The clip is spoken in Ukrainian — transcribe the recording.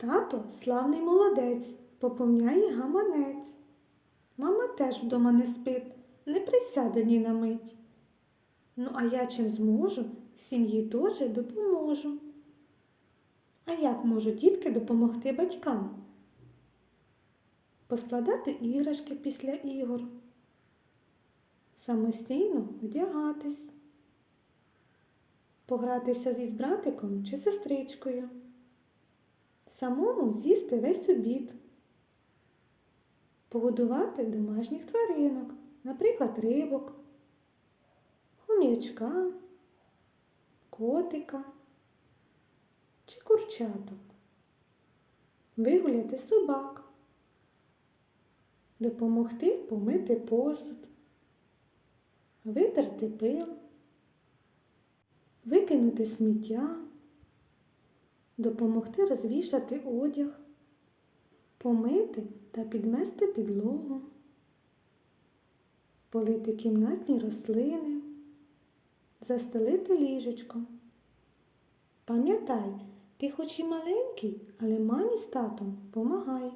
Тато славний молодець, поповняє гаманець. Мама теж вдома не спить, не присяде ні на мить. Ну, а я чим зможу, сім'ї теж допоможу. А як можуть дітки допомогти батькам? Поскладати іграшки після ігор, самостійно одягатись, погратися із братиком чи сестричкою, самому з'їсти весь обід, погодувати домашніх тваринок, наприклад, рибок, хом'ячка, котика чи курчаток, вигуляти собак, допомогти помити посуд, витерти пил, викинути сміття, допомогти розвішати одяг, помити та підмести підлогу, полити кімнатні рослини, застелити ліжечко. Пам'ятай, ти хоч і маленький, але мамі з татом помагай.